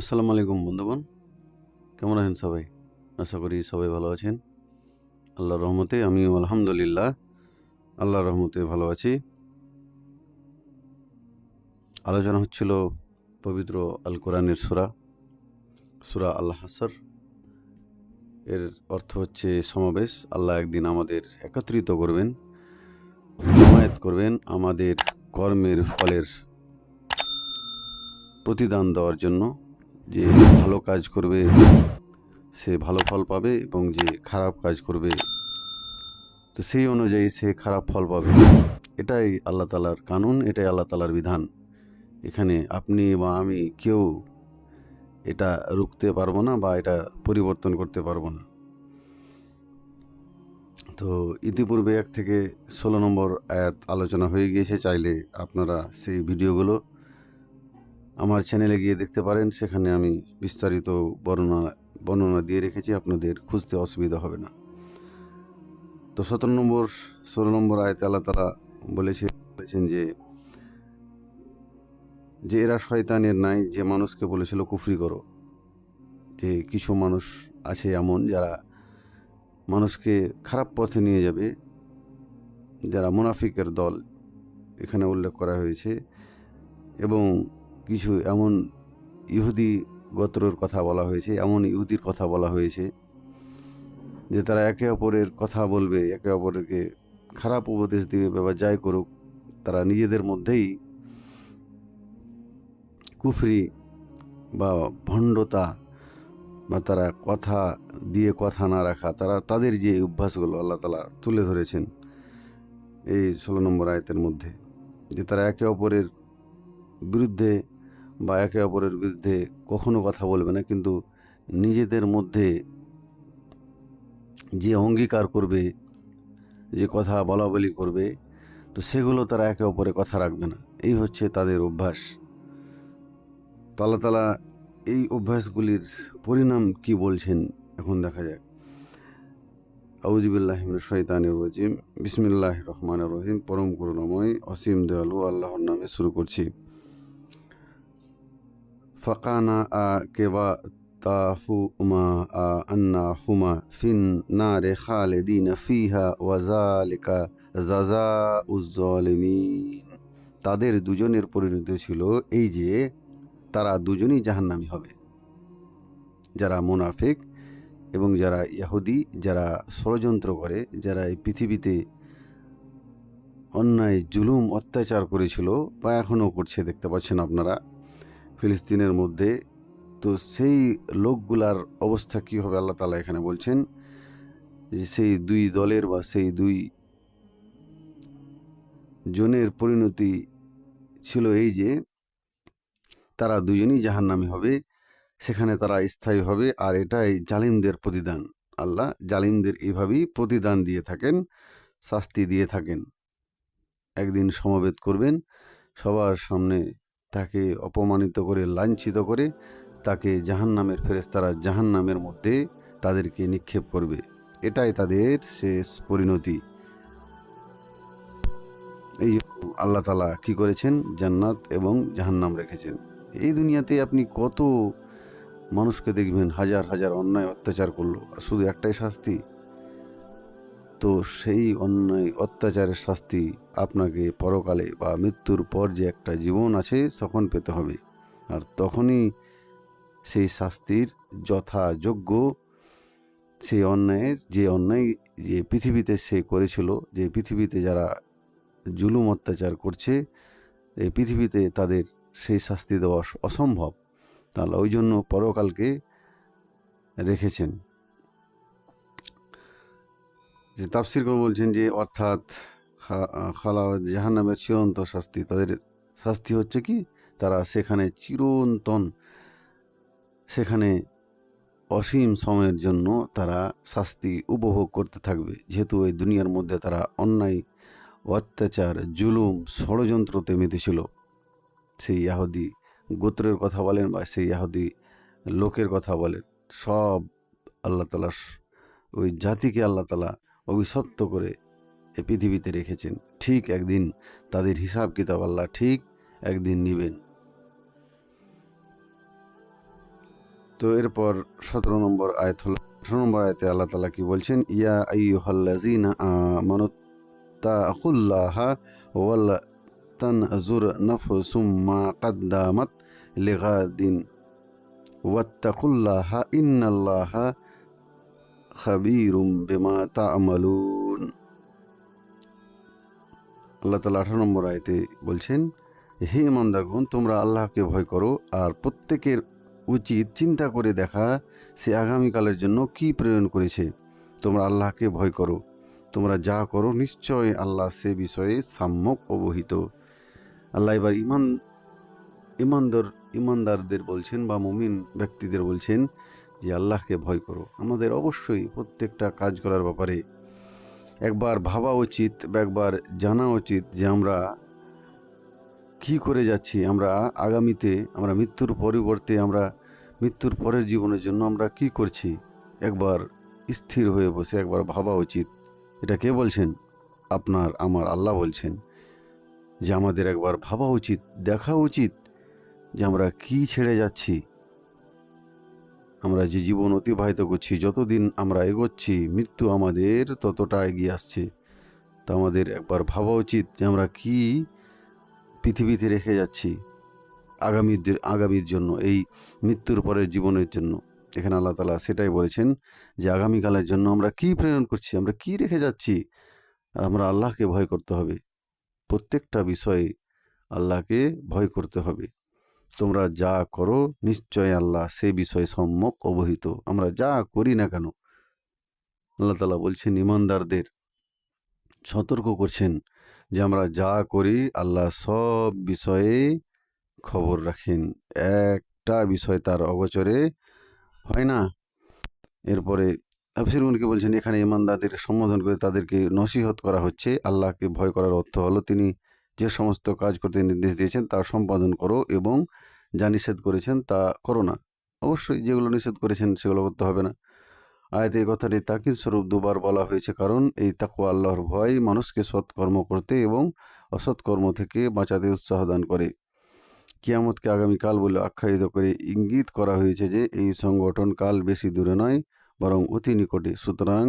আসসালামু আলাইকুম, বন্ধুগণ। কেমন আছেন সবাই? আশা করি সবাই ভালো আছেন। আল্লাহর রহমতে আমিও আলহামদুলিল্লাহ। আল্লাহর রহমতে ভালো আছি। আলোচনা হচ্ছিল পবিত্র আল কোরআনের সুরা সুরা আল্লাহ হাসর এর অর্থ হচ্ছে সমাবেশ। আল্লাহ একদিন আমাদের একত্রিত করবেন, জমায়েত করবেন আমাদের কর্মের ফলের প্রতিদান দেওয়ার জন্য। যে ভালো কাজ করবে, সে ভালো ফল পাবে এবং যে খারাপ কাজ করবে, তো সেই অনুযায়ী সে খারাপ ফল পাবে। এটাই আল্লাহ তালার কানুন, এটাই আল্লাহ তালার বিধান। এখানে আপনি বা আমি কেউ এটা রুখতে পারব না বা এটা পরিবর্তন করতে পারব না। তো ইতিপূর্বে এক থেকে ষোলো নম্বর আয়াত আলোচনা হয়ে গিয়েছে, চাইলে আপনারা সেই ভিডিওগুলো আমার চ্যানেলে গিয়ে দেখতে পারেন, সেখানে আমি বিস্তারিত বর্ণনা বর্ণনা দিয়ে রেখেছি, আপনাদের খুঁজতে অসুবিধা হবে না। তো সতেরো নম্বর, ষোলো নম্বর আয়তে আল্লাহ তালা বলেছে, বলেছেন যে যে এরা শয়তানের নাই, যে মানুষকে বলেছিল কুফরি করো। যে কিছু মানুষ আছে এমন যারা মানুষকে খারাপ পথে নিয়ে যাবে, যারা মুনাফিকের দল, এখানে উল্লেখ করা হয়েছে। এবং কিছু এমন ইহুদি গোত্রর কথা বলা হয়েছে, এমন ইহুদির কথা বলা হয়েছে যে তারা একে অপরের কথা বলবে, একে অপরকে খারাপ উপদেশ দিবে বা যাই করুক, তারা নিজেদের মধ্যেই কুফরি বা ভণ্ডতা বা তারা কথা দিয়ে কথা না রাখা, তারা তাদের যে অভ্যাসগুলো আল্লাহ তালা তুলে ধরেছেন এই ষোলো নম্বর আয়তের মধ্যে যে তারা একে অপরের বিরুদ্ধে বা একে অপরের বিরুদ্ধে কখনো কথা বলবে না, কিন্তু নিজেদের মধ্যে যে অঙ্গীকার করবে, যে কথা বলা বলি করবে, তো সেগুলো তারা একে অপরে কথা রাখবে না। এই হচ্ছে তাদের অভ্যাস। তো আল্লাহ তালা এই অভ্যাসগুলির পরিণাম কি বলছেন এখন দেখা যাক। আউজিবুল্লাহ শৈতানির রজিম। বিসমিল্লাহ রহমান রহিম। পরম করুণাময়, অসীম দয়ালু, আল্লাহর নামে শুরু করছি। فقانا كبا تاهما أنهما في النار خالدين فيها وذلك جزاء الظالمين তাদের দুজনের পরিণতি ছিল এই যে তারা দুজনই জাহান্নামি হবে যারা মুনাফিক এবং যারা ইহুদি যারা ষড়যন্ত্র করে যারা এই পৃথিবীতে অন্যায় জুলুম অত্যাচার করেছিল বা এখনও করছে দেখতে পাচ্ছেন আপনারা ফিলিস্তিনের মধ্যে, তো সেই লোকগুলার অবস্থা কী হবে আল্লাহ তালা এখানে বলছেন যে সেই দুই দলের বা সেই দুই জনের পরিণতি ছিল এই যে তারা দুজনই জাহান্নামি হবে, সেখানে তারা স্থায়ী হবে আর এটাই জালিমদের প্রতিদান। আল্লাহ জালিমদের এইভাবেই প্রতিদান দিয়ে থাকেন, শাস্তি দিয়ে থাকেন। একদিন সমবেত করবেন, সবার সামনে তাকে অপমানিত করে, লাঞ্ছিত করে, তাকে জাহান জাহান্নামের ফেরেস্তারা জাহান্নামের মধ্যে তাদেরকে নিক্ষেপ করবে। এটাই তাদের শেষ পরিণতি। এই আল্লাহ তালা কি করেছেন? জান্নাত এবং জাহান্নাম রেখেছেন। এই দুনিয়াতে আপনি কত মানুষকে দেখবেন, হাজার হাজার অন্যায় অত্যাচার করল। আর শুধু একটাই শাস্তি? তো সেই অন্যায়, অত্যাচারের শাস্তি আপনাকে পরকালে বা মৃত্যুর পর যে একটা জীবন আছে, তখন পেতে হবে। আর তখনই সেই শাস্তির যথাযোগ্য সেই অন্যায়ের, যে অন্যায় যে পৃথিবীতে সে করেছিল, যে পৃথিবীতে যারা জুলুম অত্যাচার করছে, এই পৃথিবীতে তাদের সেই শাস্তি দেওয়া অসম্ভব। তাহলে ওই জন্য পরকালকে রেখেছেন। যে তাফসির বলছেন যে, অর্থাৎ খালা জাহান্নামের চিরন্ত শাস্তি। তাদের শাস্তি হচ্ছে কি? তারা সেখানে চিরন্তন, সেখানে অসীম সময়ের জন্য তারা শাস্তি উপভোগ করতে থাকবে। যেহেতু এই দুনিয়ার মধ্যে তারা অন্যায়, অত্যাচার, জুলুম, ষড়যন্ত্রতে মেতেছিল। সেই ইয়াহুদি গোত্রের কথা বলেন বা সেই ইয়াহুদি লোকের কথা বলেন। সব আল্লাহ তালা ওই জাতিকে আল্লাহ তালা অভিশপ্ত করে এ পৃথিবীতে রেখেছেন। ঠিক একদিন তাদের হিসাব কিতাব আল্লাহ ঠিক একদিন নিবেন। তো এরপর সতেরো নম্বর আয়াত হল, আঠারো নম্বর আয়তে আল্লাহ তালা কি বলছেন? ইয়া আইয়ুহাল্লাযীনা আমানু তাকুল্লাহা ওয়াল তানজুর নাফসুম মা কাদ্দামাত লিগাদিন ওয়াত্তাকুল্লাহা ইন্নাল্লাহা খাবীরুম বিমা তা'মালুন আল্লাহ তালা আঠারো নম্বর আয়তে বলছেন, হে ইমানদারগণ, তোমরা আল্লাহকে ভয় করো আর প্রত্যেকের উচিত চিন্তা করে দেখা সে আগামীকালের জন্য কি প্রেরণ করেছে। তোমরা আল্লাহকে ভয় করো। তোমরা যা করো নিশ্চয় আল্লাহ সে বিষয়ে সাম্যক অবহিত। আল্লাহ এবার ইমান, ইমানদার, ইমানদারদের বলছেন বা মুমিন ব্যক্তিদের বলছেন যে আল্লাহকে ভয় করো। আমাদের অবশ্যই প্রত্যেকটা কাজ করার ব্যাপারে একবার ভাবা উচিত বা একবার জানা উচিত যে আমরা কি করে যাচ্ছি, আমরা আগামীতে, আমরা মৃত্যুর পরিবর্তে, আমরা মৃত্যুর পরের জীবনের জন্য আমরা কি করছি। একবার স্থির হয়ে বসে, একবার ভাবা উচিত। এটা কে বলছেন? আপনার, আমার আল্লাহ বলছেন যে আমাদের একবার ভাবা উচিত, দেখা উচিত যে আমরা কি ছেড়ে যাচ্ছি। আমরা যে জীবন অতিবাহিত করছি, যতদিন আমরা এগোচ্ছি, মৃত্যু আমাদের ততটা এগিয়ে আসছে। তা আমাদের একবার ভাবা উচিত যে আমরা কি পৃথিবীতে রেখে যাচ্ছি আগামীর আগামীর জন্য, এই মৃত্যুর পরের জীবনের জন্য। এখানে আল্লাহ তালা সেটাই বলেছেন যে আগামীকালের জন্য আমরা কি প্রেরণ করছি, আমরা কি রেখে যাচ্ছি আর আমরা আল্লাহকে ভয় করতে হবে। প্রত্যেকটা বিষয়ে আল্লাহকে ভয় করতে হবে। তোমরা যা করো নিশ্চয় আল্লাহ সে বিষয়ে সম্যক অবহিত। আমরা যা করি না কেন? আল্লাহ তালা বলছেন, ইমানদারদের সতর্ক করছেন যে আমরা যা করি আল্লাহ সব বিষয়ে খবর রাখেন। একটা বিষয় তার অগোচরে হয় না। এরপরে আফসিরগুনকে বলছেন, এখানে ইমানদারদের সম্বোধন করে তাদেরকে নসিহত করা হচ্ছে। আল্লাহকে ভয় করার অর্থ হলো তিনি যে সমস্ত কাজ করতে নির্দেশ দিয়েছেন তা সম্পাদন করো এবং যা নিষেধ করেছেন তা করো না। অবশ্যই যেগুলো নিষেধ করেছেন সেগুলো করতে হবে না। আয়তে এই কথাটি তাকিদ স্বরূপ দুবার বলা হয়েছে, কারণ এই তাকুয়া আল্লাহর ভয় মানুষকে সৎকর্ম করতে এবং অসৎকর্ম থেকে বাঁচাতে উৎসাহ দান করে। কিয়ামতকে আগামীকাল বলে আখ্যায়িত করে ইঙ্গিত করা হয়েছে যে এই সংগঠন কাল বেশি দূরে নয়, বরং অতি নিকটে। সুতরাং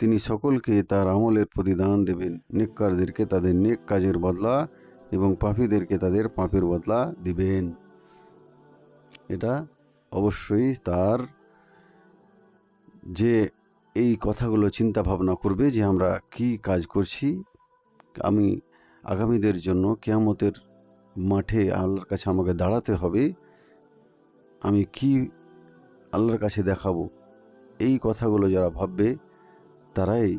তিনি সকলকে তার আমলের প্রতিদান দেবেন। নেককারদেরকে তাদের নেক কাজের বদলা এবং পাপীদেরকে তাদের পাপের বদলা দিবেন। এটা অবশ্যই তার যে এই কথাগুলো চিন্তা ভাবনা করবে যে আমরা কি কাজ করছি, আমি আগামীদের জন্য কেয়ামতের মাঠে আল্লাহর কাছে আমাকে দাঁড়াতে হবে, আমি কি আল্লাহর কাছে দেখাবো, এই কথাগুলো যারা ভাববে তারাই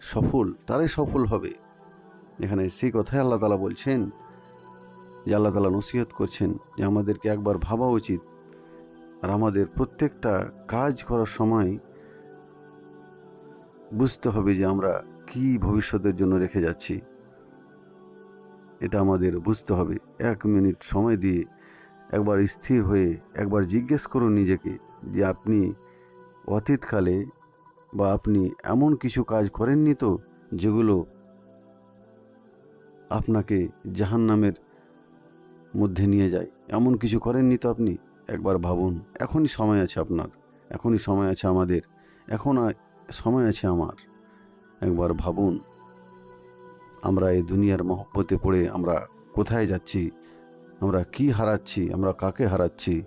সফল তারাই সফল হবে। এখানে সেই কথাই আল্লাহ তালা বলছেন, যে আল্লাহ তালা নসিহত করছেন যে আমাদেরকে একবার ভাবা উচিত আর আমাদের প্রত্যেকটা কাজ করার সময় বুঝতে হবে যে আমরা কি ভবিষ্যতের জন্য রেখে যাচ্ছি। এটা আমাদের বুঝতে হবে। এক মিনিট সময় দিয়ে একবার স্থির হয়ে একবার জিজ্ঞেস করুন নিজেকে যে আপনি অতীতকালে বা আপনি এমন কিছু কাজ করেননি তো যেগুলো আপনাকে জাহান্নামের মধ্যে নিয়ে যায়? এমন কিছু করেননি তো আপনি? একবার ভাবুন, এখনই সময় আছে আপনার, এখনই সময় আছে আমাদের, এখন সময় আছে আমার। একবার ভাবুন, আমরা এই দুনিয়ার মহব্বতে পড়ে আমরা কোথায় যাচ্ছি? আমরা কি হারাচ্ছি? আমরা কাকে হারাচ্ছি?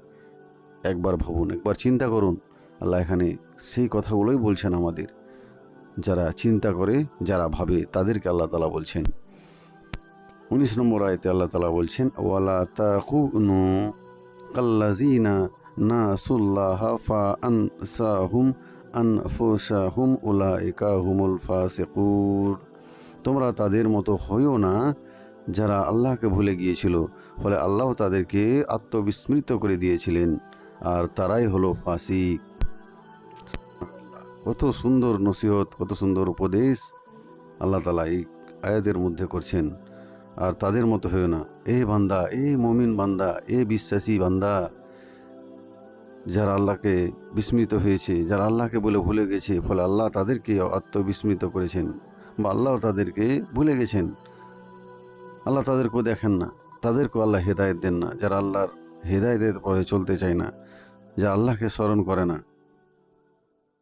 একবার ভাবুন, একবার চিন্তা করুন। আল্লাহ এখানে সেই কথাগুলোই বলছেন আমাদের। যারা চিন্তা করে, যারা ভাবে, তাদেরকে আল্লাহ তালা বলছেন। উনিশ নম্বর আয়তে আল্লাহ তালা বলছেন, ওয়ালা তাকুনু কাল্লাজিনা না সুল্লাহ ফা আনসাহুম আনফুসাহুম উলাইকা হুমুল ফাসিকুর তোমরা তাদের মতো হইও না যারা আল্লাহকে ভুলে গিয়েছিল, ফলে আল্লাহ তাদেরকে আত্মবিস্মৃত করে দিয়েছিলেন, আর তারাই হলো ফাসিক। কত সুন্দর নসিহত, কত সুন্দর উপদেশ আল্লাহ তালা এই আয়াদের মধ্যে করছেন। আর তাদের মতো হয়েও না। এ বান্দা, এ মমিন বান্দা, এ বিশ্বাসী বান্দা যারা আল্লাহকে বিস্মিত হয়েছে, যারা আল্লাহকে বলে ভুলে গেছে, ফলে আল্লাহ তাদেরকে আত্মবিস্মিত করেছেন বা আল্লাহ তাদেরকে ভুলে গেছেন। আল্লাহ তাদেরকেও দেখেন না, তাদেরকেও আল্লাহ হেদায়ত দেন না, যারা আল্লাহর হেদায়তের পরে চলতে চায় না যা আল্লাহকে স্মরণ করে না।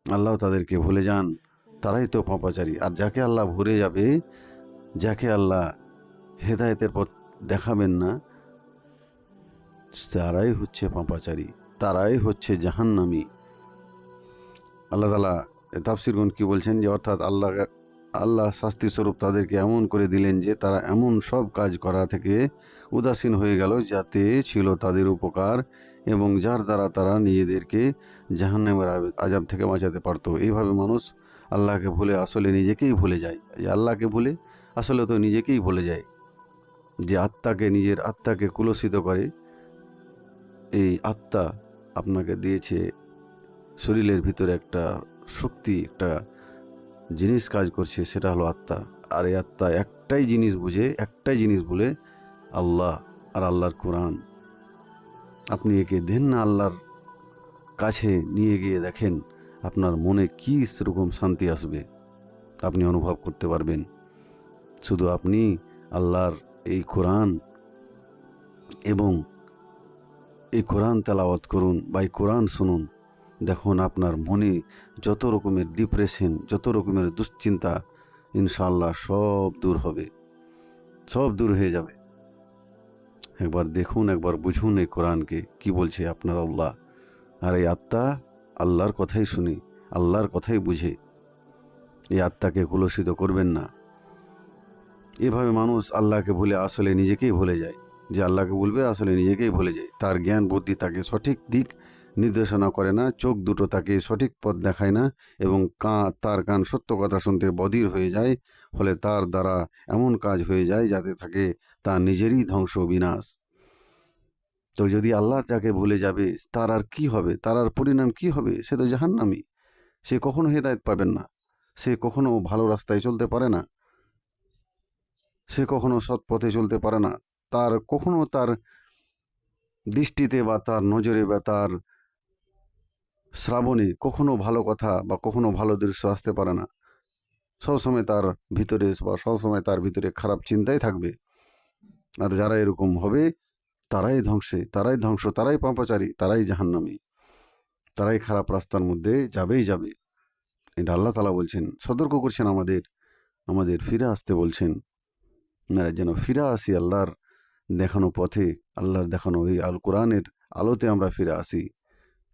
আল্লাহ তাদেরকে ভুলে যান। তারাই তো পাপাচারী। আর যাকে আল্লাহ ভুলে যাবে, যাকে আল্লাহ হেদায়েতের পথ দেখাবেন না, তারাই হচ্ছে পাপাচারী। তারাই হচ্ছে জাহান্নামী। আল্লাহ তালা তাফসিরগুন কি বলছেন যে, অর্থাৎ আল্লাহ আল্লাহ শাস্তি স্বরূপ তাদেরকে এমন করে দিলেন যে, তারা এমন সব কাজ করা থেকে উদাসীন হয়ে গেল যাতে ছিল তাদের উপকার এবং যার দ্বারা তারা নিজেদেরকে জাহান্নামের আজাব থেকে বাঁচাতে পারতো। এইভাবে মানুষ আল্লাহকে ভুলে আসলে নিজেকেই ভুলে যায়। আল্লাহকে ভুলে আসলে তো নিজেকেই ভুলে যায়। যে আত্মাকে, নিজের আত্মাকে কুলসিত করে, এই আত্মা আপনাকে দিয়েছে শরীরের ভিতরে একটা শক্তি, একটা জিনিস কাজ করছে, সেটা হলো আত্মা। আর এই আত্মা একটাই জিনিস বুঝে, একটাই জিনিস বলে আল্লাহ আর আল্লাহর কোরআন আপনি একে দেন না আল্লাহর কাছে নিয়ে গিয়ে দেখেন আপনার মনে কী সেরকম শান্তি আসবে। আপনি অনুভব করতে পারবেন। শুধু আপনি আল্লাহর এই কোরআন এবং এই কোরআন তেলাওয়াত করুন বা এই কোরআন শুনুন, দেখুন আপনার মনে যত রকমের ডিপ্রেশন যত রকমের দুশ্চিন্তা ইনশাল্লাহ সব দূর হবে, সব দূর হয়ে যাবে। একবার দেখুন, একবার বুঝুন এই কোরআনকে। কি বলছে আপনার আল্লাহ? আর এই আত্মা আল্লাহর কথাই শুনি, আল্লাহর কথাই বুঝে। এই আত্মাকে কুলসিত করবেন না। এভাবে মানুষ আল্লাহকে ভুলে আসলে নিজেকেই ভুলে যায়। যে আল্লাহকে বলবে আসলে নিজেকেই ভুলে যায়। তার জ্ঞান, বুদ্ধি তাকে সঠিক দিক নির্দেশনা করে না, চোখ দুটো তাকে সঠিক পথ দেখায় না এবং কা, তার কান সত্য কথা শুনতে বধির হয়ে যায়, ফলে তার দ্বারা এমন কাজ হয়ে যায় যাতে থাকে তার নিজেরই ধ্বংস বিনাশ তো যদি আল্লাহ যাকে ভুলে যাবে, তার আর কি হবে? তার আর পরিণাম কি হবে? সে তো জাহান্নামি। সে কখনো হেদায়েত পাবেন না। সে কখনো ভালো রাস্তায় চলতে পারে না। সে কখনো সৎ পথে চলতে পারে না। তার কখনো তার দৃষ্টিতে বা তার নজরে বা তার শ্রাবণে কখনো ভালো কথা বা কখনো ভালো দৃশ্য আসতে পারে না। সবসময় তার ভিতরে বা সবসময় তার ভিতরে খারাপ চিন্তাই থাকবে। আর যারা এরকম হবে, তারাই ধ্বংসে, তারাই ধ্বংস, তারাই পাপাচারী, তারাই জাহান্নামী। তারাই খারাপ রাস্তার মধ্যে যাবেই যাবে। এটা আল্লাহ তালা বলছেন, সতর্ক করছেন আমাদের আমাদের ফিরে আসতে বলছেন। আমরা যেন ফিরে আসি আল্লাহর দেখানো পথে, আল্লাহর দেখানো এই আল কোরআনের আলোতে আমরা ফিরে আসি,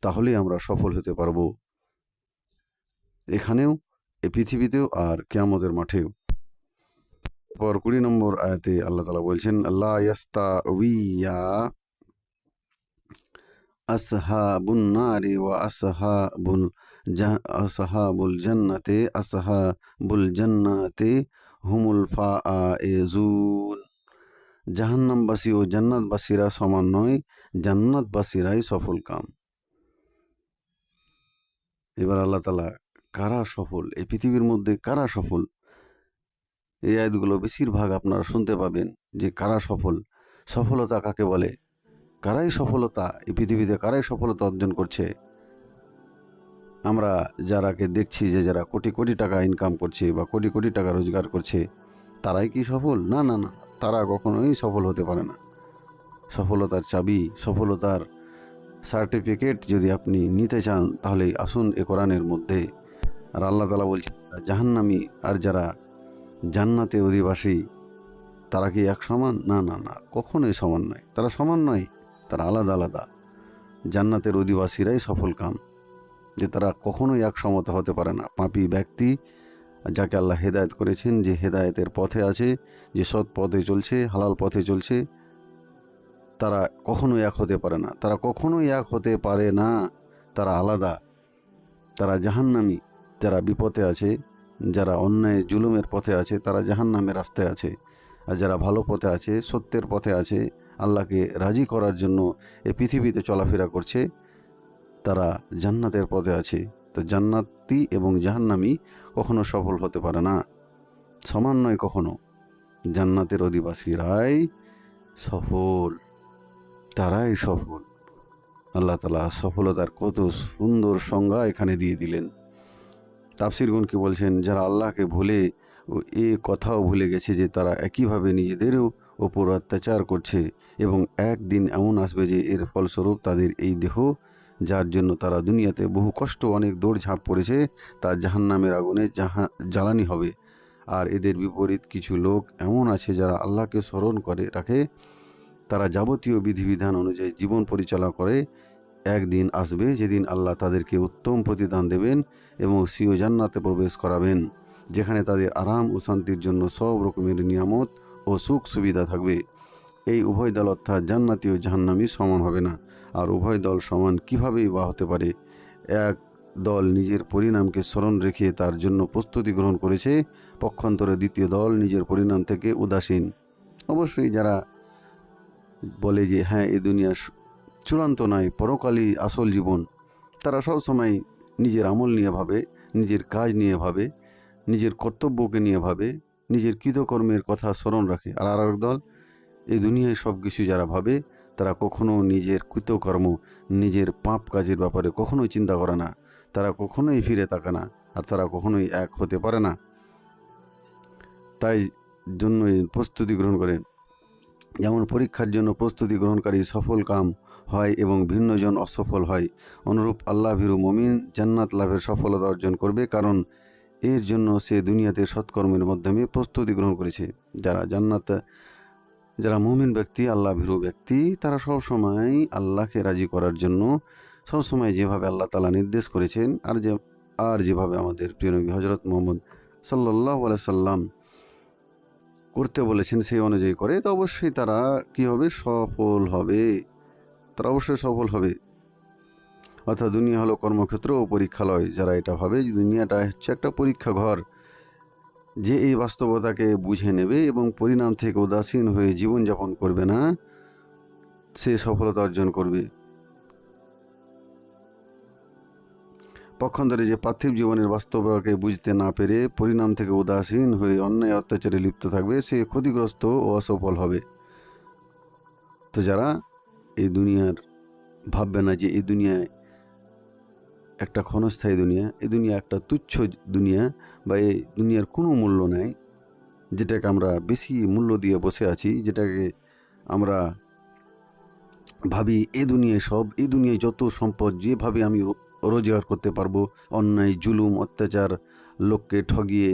তাহলেই আমরা সফল হতে পারব। এখানেও, এ পৃথিবীতেও আর কেয়ামতের মাঠেও। পর কুড়ি নম্বর আয়াতে আল্লাহ তালা বলছেন আল্লাহ উইয়া আসহাবুন নারি ওয়া আসহাবুল আসহাবুল জান্নাতে, আসহাবুল জাহান্নামবাসী ও জান্নাতবাসীরা সমান নয়, জান্নাতবাসীরাই সফল কাম। এবার আল্লাহ তালা কারা সফল? এই পৃথিবীর মধ্যে কারা সফল? এই আয়াতগুলো বেশিরভাগ আপনারা শুনতে পাবেন যে কারা সফল? সফলতা কাকে বলে? কারাই সফলতা? এই পৃথিবীতে কারাই সফলতা অর্জন করছে? আমরা যারাকে দেখছি যে যারা কোটি কোটি টাকা ইনকাম করছে বা কোটি কোটি টাকা রোজগার করছে, তারাই কি সফল? না না না, তারা কখনোই সফল হতে পারে না। সফলতার চাবি, সফলতার সার্টিফিকেট যদি আপনি নিতে চান তাহলে আসুন এ কোরআনের মধ্যে। আর আল্লাহ তালা বলছেন, জাহান্নামি আর যারা জান্নাতে অধিবাসী, তারা কি এক সমান? না না না, কখনোই সমান নয়। তারা সমান নয়, তারা আলাদা আলাদা। জান্নাতের অধিবাসীরাই সফল কাম, যে তারা কখনোই এক সমতা হতে পারে না। পাপি ব্যক্তি, যাকে আল্লাহ হেদায়ত করেছেন, যে হেদায়তের পথে আছে, যে সৎ পথে চলছে, হালাল পথে চলছে, তারা কখনোই এক হতে পারে না। তারা কখনোই এক হতে পারে না। তারা আলাদা। তারা জাহান্নামি। যারা বিপথে আছে যারা অন্যায়, জুলুমের পথে আছে, তারা জাহান্নামের রাস্তায় আছে। আর যারা ভালো পথে আছে, সত্যের পথে আছে, আল্লাহকে রাজি করার জন্য এই পৃথিবীতে চলাফেরা করছে, তারা জান্নাতের পথে আছে। তো জান্নাতি এবং জাহান্নামি কখনো সফল হতে পারে না। সমান নয় কখনো। জান্নাতের অধিবাসীরাই সফল। তারাই সফল। আল্লাহ তালা সফলতার কত সুন্দর সংজ্ঞা এখানে দিয়ে দিলেন। তাফসিরগুন কি বলছেন, যারা আল্লাহকে ভুলে ও এ কথাও ভুলে গেছে যে তারা একইভাবে নিজেদেরও ওপর অত্যাচার করছে এবং একদিন এমন আসবে যে এর ফলস্বরূপ তাদের এই দেহ, যার জন্য তারা দুনিয়াতে বহু কষ্ট, অনেক দৌড়ঝাঁপ পড়েছে, তা জাহান্নামের আগুনে জাহা, জ্বালানি হবে। আর এদের বিপরীত কিছু লোক এমন আছে যারা আল্লাহকে স্মরণ করে, রাখে। তারা যাবতীয় বিধিবিধান অনুযায়ী জীবন পরিচালনা করে একদিন আসবে যেদিন আল্লাহ তাদেরকে উত্তম প্রতিদান দেবেন এবং সিও জান্নাতে প্রবেশ করাবেন, যেখানে তাদের আরাম ও শান্তির জন্য সব রকমের নিয়ামত ও সুখ সুবিধা থাকবে। এই উভয় দল অর্থাৎ জান্নাতি ও জাহান্নামি সমান হবে না। আর উভয় দল সমান কীভাবেই বা হতে পারে? এক দল নিজের পরিণামকে স্মরণ রেখে তার জন্য প্রস্তুতি গ্রহণ করেছে, পক্ষান্তরে দ্বিতীয় দল নিজের পরিণাম থেকে উদাসীন। অবশ্যই যারা বলে যে হ্যাঁ এই দুনিয়া চূড়ান্ত নয় পরকালই আসল জীবন। তারা সব সময় নিজের আমল নিয়ে ভাবে, নিজের কাজ নিয়ে ভাবে, নিজের কর্তব্যকে নিয়ে ভাবে, নিজের কৃতকর্মের কথা স্মরণ রাখে। আর আর দল, এই দুনিয়ায় সব কিছু যারা ভাবে, তারা কখনো নিজের কৃতকর্ম, নিজের পাপ কাজের ব্যাপারে কখনোই চিন্তা করে না। তারা কখনোই ফিরে তাকে না, আর তারা কখনোই এক হতে পারে না। তাই জন্যই প্রস্তুতি গ্রহণ করেন যেমন পরীক্ষার জন্য প্রস্তুতি গ্রহণকারী সফল কাম হয় এবং ভিন্নজন অসফল হয়। অনুরূপ আল্লাহ ভীরু মমিন জান্নাত লাভের সফলতা অর্জন করবে কারণ এর জন্য সে দুনিয়াতে সৎকর্মের মাধ্যমে প্রস্তুতি গ্রহণ করেছে। যারা জান্নাত, যারা মুমিন ব্যক্তি, আল্লাহ ভীরু ব্যক্তি, তারা সব সময় আল্লাহকে রাজি করার জন্য সব সময় যেভাবে আল্লাহ তালা নির্দেশ করেছেন আর যে, আর যেভাবে আমাদের প্রিয় নবী হজরত মোহাম্মদ সাল্লাহ সাল্লাম করতে বলেছেন সেই অনুযায়ী করে, তো অবশ্যই তারা কি হবে? সফল হবে। তারা অবশ্যই সফল হবে। অর্থাৎ দুনিয়া হলো কর্মক্ষেত্র ও পরীক্ষালয়। যারা এটা ভাবে দুনিয়াটা হচ্ছে একটা পরীক্ষা ঘর যে এই বাস্তবতাকে বুঝে নেবে এবং পরিণাম থেকে উদাসীন হয়ে জীবনযাপন করবে না, সে সফলতা অর্জন করবে। পক্ষান্তরে যে পার্থিব জীবনের বাস্তবতাকে বুঝতে না পেরে পরিণাম থেকে উদাসীন হয়ে অন্যায় অত্যাচারে লিপ্ত থাকবে, সে ক্ষতিগ্রস্ত ও অসফল হবে। তো যারা এই দুনিয়ার ভাববে না যে এই দুনিয়ায় একটা ক্ষণস্থায়ী দুনিয়া এই দুনিয়া একটা তুচ্ছ দুনিয়া বা এই দুনিয়ার কোনো মূল্য নাই, যেটাকে আমরা বেশি মূল্য দিয়ে বসে আছি, যেটাকে আমরা ভাবি এ দুনিয়ায় সব, এ দুনিয়ায় যত সম্পদ যেভাবে আমি রোজগার করতে পারব, অন্যায়, জুলুম, অত্যাচার, লোককে ঠগিয়ে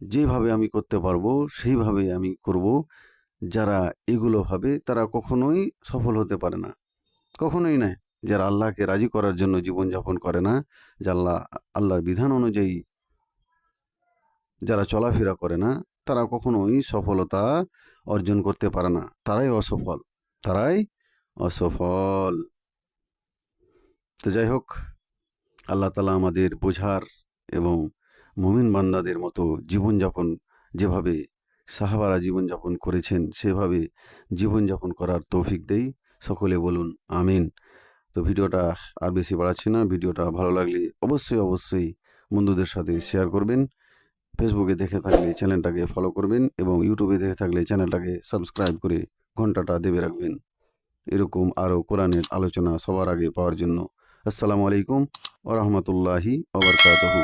যেভাবে আমি করতে পারব সেইভাবে আমি করব যারা এগুলো ভাবে, তারা কখনোই সফল হতে পারে না। কখনোই নয় যারা আল্লাহকে রাজি করার জন্য জীবনযাপন করে না, যে আল্লাহ, আল্লাহর বিধান অনুযায়ী যারা চলাফেরা করে না, তারা কখনোই সফলতা অর্জন করতে পারে না। তারাই অসফল তারাই অসফল। তো যাই হোক, আল্লাহ তালা আমাদের বোঝার এবং মুমিন বান্দাদের মতো জীবনযাপন যেভাবে সাহাবারা জীবনযাপন করেছেন, সেভাবে জীবনযাপন করার তৌফিক দেই। সকলে বলুন, আমিন। তো ভিডিওটা আর বেশি বাড়াচ্ছি না, ভিডিওটা ভালো লাগলে অবশ্যই অবশ্যই বন্ধুদের সাথে শেয়ার করবেন। ফেসবুকে দেখে থাকলে চ্যানেলটাকে ফলো করবেন এবং ইউটিউবে দেখে থাকলে চ্যানেলটাকে সাবস্ক্রাইব করে ঘন্টাটা দেবে রাখবেন। এরকম আরও কোরআনের আলোচনা সবার আগে পাওয়ার জন্য। আসসালামু আলাইকুম ওরহমতুল্লাহি ওবরকাতহু